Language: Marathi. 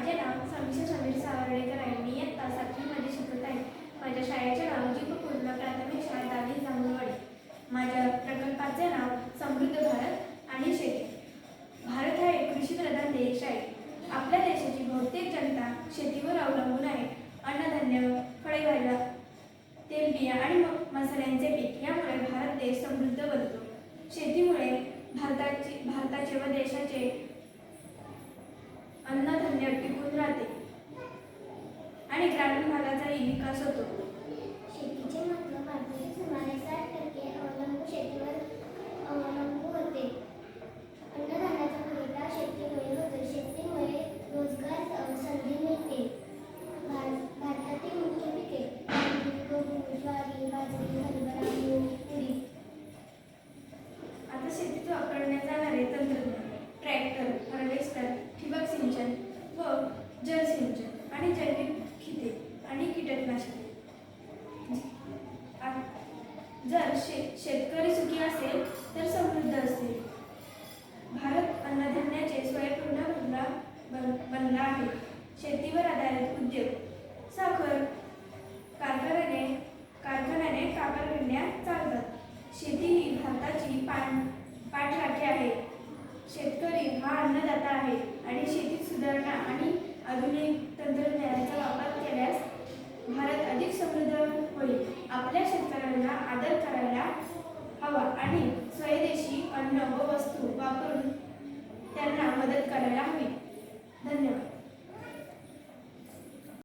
माझे नाव समीक्षा समीर सावर्डेकर आहे. मी इयत्ता सातवीमध्ये शिकत आहे. माझ्या शाळेचे नाव जीवपूर्ण प्राथमिक शाळा दावी जांभूळवाडी. माझ्या प्रकल्पाचे नाव समृद्ध भारत आणि शेती. भारत हा एक कृषीप्रधान देश आहे. आपल्या देशाची बहुतेक जनता शेतीवर अवलंबून आहे. अन्नधान्य फळे भाज्या तेलबिया आणि मसाल्यांचे पीक यामुळे भारत देश समृद्ध बनतो. शेतीमुळे भारताची भारताचे व देशाचे अन्नधान्य टिकून राहते आणि भागाचाही विकास होतो. शेतीचे महत्त्व भारतातील सुमारे साठ टक्के अवलंबून शेतीवर अवलंबून होते. अन्नधान्याचा पुरवठा शेतीमुळे होतो. शेतीमुळे रोजगार संधी मिळते. भार- भारतातील मुख्य पिके ज्वारी बाजरी हरभरा मूग उडीद आता शेतीत वापरण्यात जाणारे तंत्रज्ञान ट्रॅक्टर हार्वेस्टर ठिबक सिंचन व जलसिंचन आणि जैविक जर शे शेतकरी सुखी असेल तर समृद्ध असेल. भारत अन्नधान्याचे स्वयंपूर्ण बनला बन बनला आहे. शेतीवर आधारित उद्योग साखर कारखान्याने कारखान्याने कापड गिरण्या चालतात. शेती ही भारताची पाण पाठराखी आहे. शेतकरी हा अन्नदाता आहे आणि शेतीत सुधारणा आणि आधुनिक तंत्रज्ञानाचा वापर केल्यास भारत अधिक समृद्ध होईल आपल्या शेतकऱ्यांना आदर करायला हवा आणि स्वदेशी अन्न व वस्तू वापरून त्यांना मदत करायला हवी.